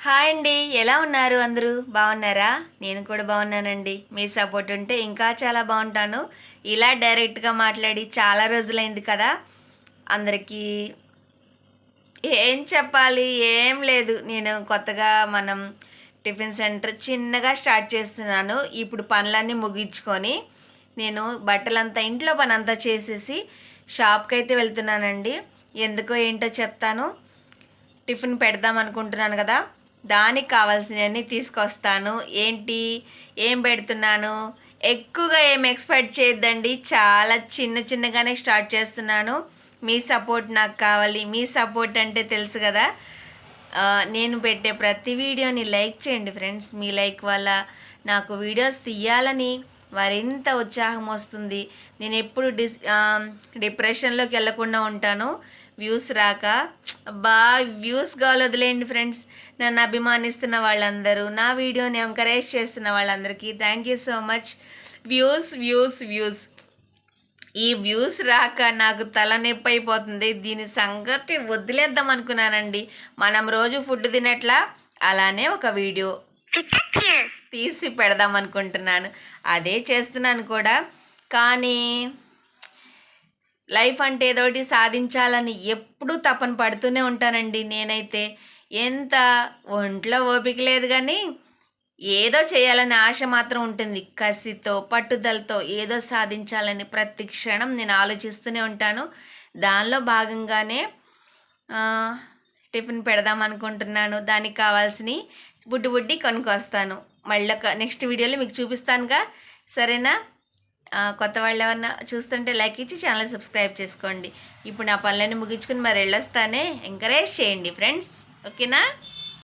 Hi అండి. ఎలా ఉన్నారు అందరూ? బాగున్నారా? నేను కూడా బాగున్నానండి. మీ సపోర్ట్ ఉంటే ఇంకా చాలా బాగుంటాను. ఇలా డైరెక్ట్గా మాట్లాడి చాలా రోజులైంది కదా. అందరికీ ఏం చెప్పాలి? ఏం లేదు. నేను కొత్తగా మనం టిఫిన్ సెంటర్ చిన్నగా స్టార్ట్ చేస్తున్నాను. ఇప్పుడు పనులన్నీ ముగించుకొని నేను బట్టలంతా ఇంట్లో పని అంతా చేసేసి షాప్కి అయితే వెళ్తున్నానండి. ఎందుకో ఏంటో చెప్తాను. టిఫిన్ పెడదాం అనుకుంటున్నాను కదా. దానికి కావాల్సినవన్నీ తీసుకొస్తాను. ఏంటి? ఏం పెడుతున్నాను? ఎక్కువగా ఏం ఎక్స్పెక్ట్ చేయొద్దండి. చాలా చిన్న చిన్నగానే స్టార్ట్ చేస్తున్నాను. మీ సపోర్ట్ నాకు కావాలి. మీ సపోర్ట్ అంటే తెలుసు కదా. నేను పెట్టే ప్రతి వీడియోని లైక్ చేయండి ఫ్రెండ్స్. మీ లైక్ వల్ల నాకు వీడియోస్ తీయాలని మరింత ఉత్సాహం వస్తుంది. నేను ఎప్పుడు డిస్ డిప్రెషన్లోకి వెళ్ళకుండా ఉంటాను. వ్యూస్ రాక. బా వ్యూస్ కావాలదులేండి ఫ్రెండ్స్. నన్ను అభిమానిస్తున్న వాళ్ళందరూ నా వీడియోని ఎంకరేజ్ చేస్తున్న వాళ్ళందరికీ thank you so much. Views views views. ఈ వ్యూస్ రాక నాకు తలనొప్పి అయిపోతుంది. దీని సంగతి వదిలేద్దాం అనుకున్నానండి. మనం రోజు ఫుడ్ తినట్లా? అలానే ఒక వీడియో. తీసి పెడదాం అనుకుంటున్నాను. అదే చేస్తున్నాను కూడా. కానీ లైఫ్ అంటే ఏదోటి సాధించాలని ఎప్పుడూ తపన పడుతూనే ఉంటానండి నేనైతే. ఎంత ఒంట్లో ఓపిక లేదు కానీ ఏదో చేయాలనే ఆశ మాత్రం ఉంటుంది. కసితో పట్టుదలతో ఏదో సాధించాలని ప్రతి క్షణం నేను ఆలోచిస్తూనే ఉంటాను. దానిలో భాగంగానే టిఫిన్ పెడదాం అనుకుంటున్నాను. దానికి కావాల్సినవి బుడ్డి బుడ్డి కొనుక్కొస్తాను. మళ్ళీ నెక్స్ట్ వీడియోలో మీకు చూపిస్తానుగా. సరేనా? కొత్త వాళ్ళు ఏమన్నా చూస్తుంటే లైక్ ఇచ్చి ఛానల్ సబ్స్క్రైబ్ చేసుకోండి. ఇప్పుడు నా పనులన్నీ ముగించుకుని మరి వెళ్ళొస్తానే ఎంకరేజ్ చేయండి ఫ్రెండ్స్. ఓకేనా?